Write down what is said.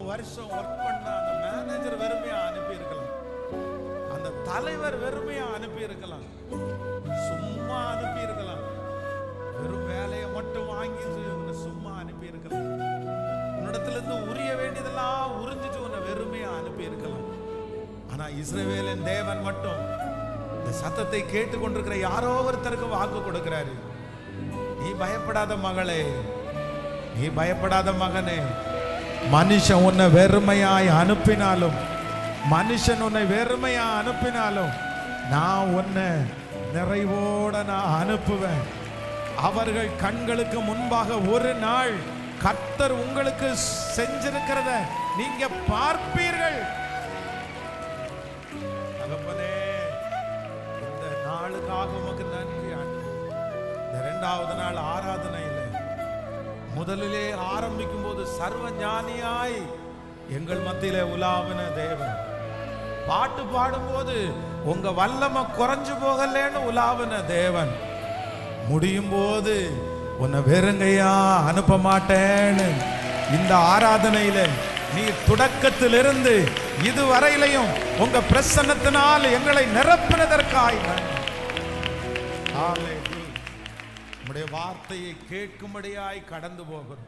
வருஷம் ஒர்க் பண்ண அந்த மேனேஜர் வெறுமையா அனுப்பி இருக்கலாம் அந்த தலைவர் வெறுமையா அனுப்பி இருக்கலாம் சும்மா அனுப்பி இருக்கலாம் வெறும் வேலையை மட்டும் வாங்கி சும்மா அனுப்பி இருக்கலாம் உன்னிடத்துல இருந்து உரிய வேண்டியதெல்லாம் உறிஞ்சிட்டு உன்னை வெறுமையா அனுப்பி இருக்கலாம் ஆனா இஸ்ரேவேலின் தேவன் மட்டும் இந்த சத்தத்தை கேட்டுக்கொண்டிருக்கிற யாரோ ஒருத்தருக்கு வாக்கு கொடுக்கிறாரு. நீ பயப்படாத மகளே. நீ பயப்படாத மகனே. மனுஷன் உன்னை வெறுமையாய் அனுப்பினாலும் மனுஷன் உன்னை வெறுமையா அனுப்பினாலும் நான் உன்னை நிறைவோட நான் அனுப்புவேன் அவர்கள் கண்களுக்கு முன்பாக ஒரு நாள் கர்த்தர் உங்களுக்கு செஞ்சிருக்கிறத நீங்க பார்ப்பீர்கள் தகப்பனே இந்த நாளுக்காக உமக்கு நன்றி ஆண்டவரே. இந்த இரண்டாவது நாள் ஆராதனையில் முதலிலே ஆரம்பிக்கும் போது சர்வ ஞானியாய் எங்கள் மத்தியிலே உலாவின தேவன். பாட்டு பாடும்போது உங்க வல்லமை குறைஞ்சு போகலேன்னு உலாவின தேவன். முடியும் போது உன்னை வெறுங்கையா அனுப்ப மாட்டேன்னு இந்த ஆராதனையில நீ தொடக்கத்திலிருந்து இதுவரையிலையும் உங்க பிரசன்னத்தினால் எங்களை நிரப்பினதற்காய் நன்றி. நம்முடைய உம்முடைய வார்த்தையை கேட்கும்படியாய் கடந்து போகிறோம்.